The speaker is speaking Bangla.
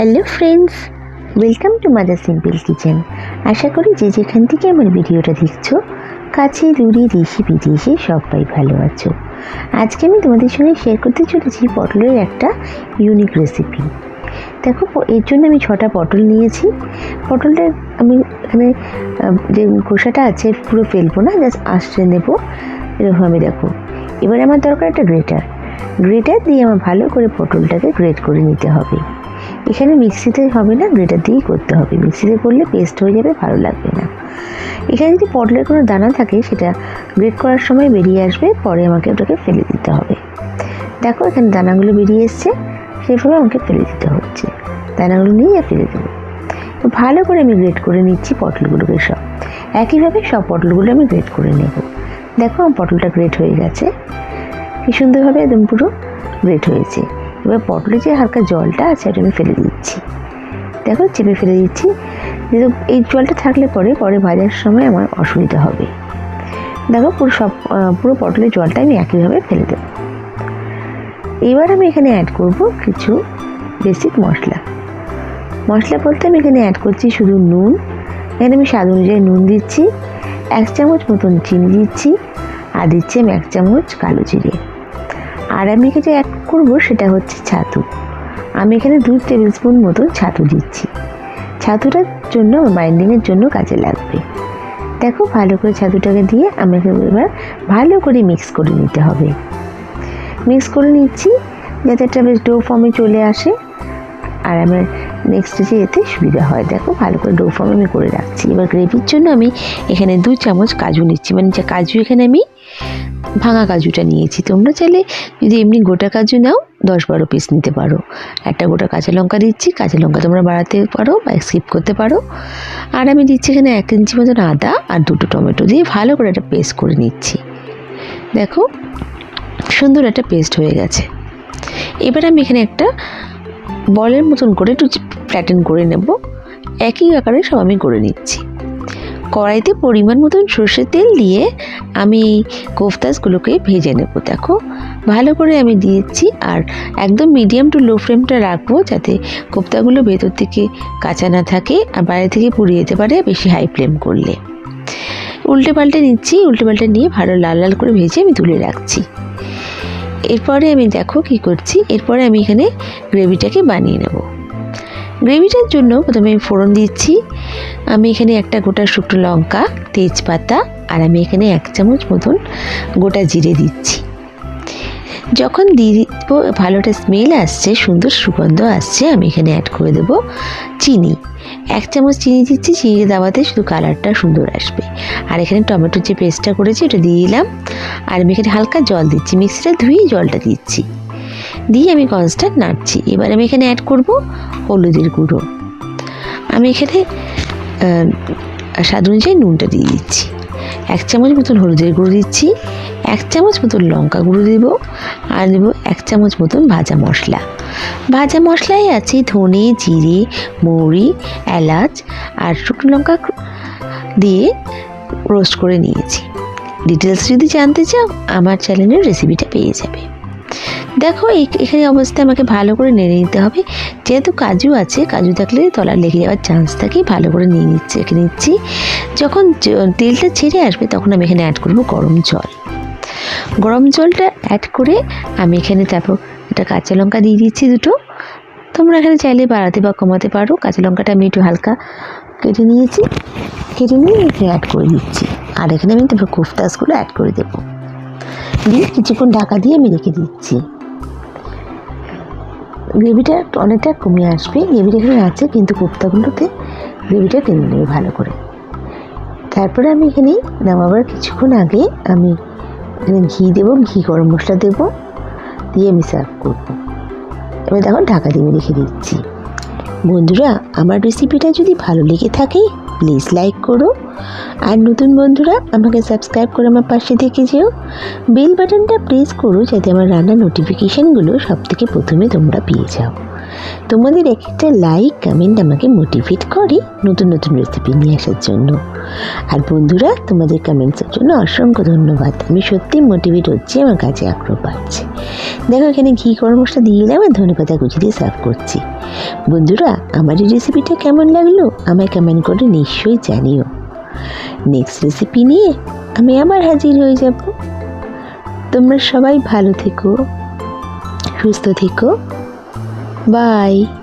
Hello friends, welcome to mother simple kitchen. আশা করি যে যেখান থেকে আমার ভিডিওটা দেখছ, কাছে দূরে দেশে বিদেশে সবাই ভালো আছো। আজকে আমি তোমাদের সঙ্গে শেয়ার করতে চলেছি পটলের একটা ইউনিক রেসিপি দেখো, এর জন্য আমি ছটা পটল নিয়েছি। পটলটা আমি এখানে যে খোসাটা আছে, পুরো ফেলব না জাস্ট আশ্রে নেব। এরকমভাবে দেখো। এবার আমার দরকার একটা গ্রেটার গ্রেটার দিয়ে আমার ভালো করে পটলটাকে গ্রেট করে নিতে হবে। এখানে মিক্সিতে হবে না, গ্রেটার দিয়েই করতে হবে। মিক্সিতে করলে পেস্ট হয়ে যাবে, ভালো লাগবে না। এখানে যদি পটলের কোনো দানা থাকে, সেটা গ্রেট করার সময় বেরিয়ে আসবে, পরে আমাকে ওটাকে ফেলে দিতে হবে। দেখো, এখানে দানাগুলো বেরিয়ে এসছে, সেভাবে আমাকে ফেলে দিতে হচ্ছে। দানাগুলো নিয়ে ফেলে দেবো। তো ভালো করে আমি গ্রেট করে নিচ্ছি পটলগুলোকে সব। একইভাবে সব পটলগুলো আমি গ্রেট করে নেব। দেখো, আমার পটলটা গ্রেট হয়ে গেছে। কি সুন্দরভাবে একদম পুরো গ্রেট হয়েছে। এবার পটলের যে হালকা জলটা আছে ওটা আমি ফেলে দিচ্ছি। দেখো, চেপে ফেলে দিচ্ছি। যেহেতু এই জলটা থাকলে পরে পরে ভাজার সময় আমার অসুবিধা হবে। দেখো, পুরো সব পুরো পটলের জলটা আমি একইভাবে ফেলে দেবো। এবার আমি এখানে অ্যাড করব কিছু বেসিক মশলা। মশলা বলতে আমি এখানে অ্যাড করছি শুধু নুন। এখানে আমি স্বাদ অনুযায়ী নুন দিচ্ছি, এক চামচ মতন চিনি দিচ্ছি, আর দিচ্ছি আমি এক চামচ কালো জিরে। আর আমি এখানে অ্যাড করব সেটা হচ্ছে ছাতু। আমি এখানে দুই টেবিল স্পুন মতন ছাতু দিচ্ছি। ছাতুটার জন্য বাইন্ডিংয়ের জন্য কাজে লাগবে। দেখো ভালো করে ছাতুটাকে দিয়ে আমাকে এবার ভালো করে মিক্স করে নিতে হবে। মিক্স করে নিচ্ছি যাতে একটা বেশ ডো ফর্মে চলে আসে। আর আমার নেক্সট যে এতে সুবিধা হয়। দেখো ভালো করে ডো ফর্ম আমি করে রাখছি। এবার গ্রেভির জন্য আমি এখানে দু চামচ কাজু নিচ্ছি। মানে যে কাজু এখানে আমি ভাঙা কাজুটা নিয়েছি। তোমরা চাইলে যদি এমনি গোটা কাজু নাও, দশ বারো পিস নিতে পারো। একটা গোটা কাঁচা লঙ্কা দিচ্ছি, কাঁচা লঙ্কা তোমরা বাড়াতে পারো বা স্কিপ করতে পারো। আর আমি দিচ্ছি এখানে এক ইঞ্চি মতন আদা আর দুটো টমেটো দিয়ে ভালো করে একটা পেস্ট করে নিচ্ছি। দেখো, সুন্দর একটা পেস্ট হয়ে গেছে। এবার আমি এখানে একটা বলের মতন করে একটু ফ্ল্যাটেন করে নেব। একই আকারে সব আমি করে নিচ্ছি। কড়াইতে পরিমাণ মতন সর্ষের তেল দিয়ে আমি এই কোফতাসগুলোকে ভেজে নেব, দেখো। ভালো করে আমি দিয়েছি আর একদম মিডিয়াম টু লো ফ্লেমটা রাখব যাতে কোফতাগুলো ভেতর থেকে কাঁচা না থাকে আর বাইরে থেকে পুড়িয়ে যেতে পারে বেশি হাই ফ্লেম করলে। উল্টে পাল্টে নিচ্ছি, উল্টে পাল্টে নিয়ে ভালো লাল লাল করে ভেজে আমি তুলে রাখছি। এরপরে আমি দেখো কি করছি, এরপরে আমি এখানে গ্রেভিটাকে বানিয়ে নেব। গ্রেভিটার জন্য প্রথমে আমি ফোড়ন দিচ্ছি। আমি এখানে একটা গোটা শুকনো লঙ্কা, তেজপাতা, আর আমি এখানে এক চামচ মতন গোটা জিরে দিচ্ছি। যখন দিয়ে দিব, ভালোটা স্মেল আসছে, সুন্দর সুগন্ধ আসছে, আমি এখানে অ্যাড করে দেবো চিনি। এক চামচ চিনি দিচ্ছি চিনি দেওয়াতে শুধু কালারটা সুন্দর আসবে। আর এখানে টমেটোর যে পেস্টটা করেছি ওটা দিয়ে দিলাম। আর আমি এখানে হালকা জল দিচ্ছি মিক্সিটা ধুয়ে জলটা দিচ্ছি। দিয়ে আমি কনস্ট্যান্ট নাড়ছি। এবার আমি এখানে অ্যাড করব হলুদের গুঁড়ো। আমি এখানে স্বাদ অনুযায়ী নুনটা দিয়ে দিচ্ছি। এক চামচ মতন হলুদের গুঁড়ো দিচ্ছি, এক চামচ মতন লঙ্কা গুঁড়ো দেব, আর দেব এক চামচ মতন ভাজা মশলা। ভাজা মশলায় আছে ধনে, জিরে, মৌরি, এলাচ, আর শুকনো লঙ্কা দিয়ে রোস্ট করে নিয়েছি। ডিটেলস যদি জানতে চাও, আমার চ্যানেলের রেসিপিটা পেয়ে যাবে। দেখো এখানে অবস্থায় আমাকে ভালো করে নেড়ে নিতে হবে। যেহেতু কাজু আছে, কাজু থাকলে তলা লেগে যাওয়ার চান্স থাকে, ভালো করে নিয়ে নিচ্ছি রেখে নিচ্ছি। যখন তেলটা ছেড়ে আসবে, তখন আমি এখানে অ্যাড করব গরম জল। গরম জলটা অ্যাড করে আমি এখানে তারপর একটা কাঁচা লঙ্কা দিয়ে দিচ্ছি দুটো। তোমরা এখানে চাইলে বাড়াতে বা কমাতে পারো। কাঁচা লঙ্কাটা আমি একটু হালকা কেটে নিয়েছি। কেটে নিয়ে এখানে অ্যাড করে দিচ্ছি। আর এখানে আমি তারপর কোফতাসগুলো অ্যাড করে দেবো। দিয়ে কিছুক্ষণ ঢাকা দিয়ে আমি রেখে দিচ্ছি। গ্রেভিটা অনেকটা কমে আসবে। গ্রেভিটা এখানে আছে, কিন্তু কোপ্তাগুলোতে গ্রেভিটা টেনে নেবে ভালো করে। তারপরে আমি এখানে নামাবার কিছুক্ষণ আগে আমি এখানে ঘি দেবো, ঘি গরম মশলা দেবো, দিয়ে আমি সার্ভ করব। এবার দেখো ঢাকা দিয়ে রেখে দিচ্ছি। বন্ধুরা, আমার রেসিপিটা যদি ভালো লেগে থাকে প্লিজ লাইক করো। আর নতুন বন্ধুরা, আমাকে সাবস্ক্রাইব করে আমার পাশে থেকে যেও। বেল বাটনটা প্রেস করো যাতে আমার রান্নার নোটিফিকেশানগুলো সব থেকে প্রথমে তোমরা পেয়ে যাও। তোমাদের এক একটা লাইক কমেন্ট আমাকে মোটিভেট করে নতুন নতুন রেসিপি নিয়ে আসার জন্য। আর বন্ধুরা, তোমাদের কমেন্টসের জন্য অসংখ্য ধন্যবাদ। আমি সত্যিই মোটিভেট হচ্ছি, আমার কাছে আগ্রহ পাচ্ছি দেখো এখানে ঘি মশলা দিয়ে দিলাম আর ধনে পাতা কুচি দিয়ে সার্ভ করছি। বন্ধুরা, আমার এই রেসিপিটা কেমন লাগল? আমায় কমেন্ট করে নিশ্চয়ই জানিও। নেক্সট রেসিপি নিয়ে আমি আবার হাজির হয়ে যাব। তোমরা সবাই ভালো থেকো, সুস্থ থেকো। Bye.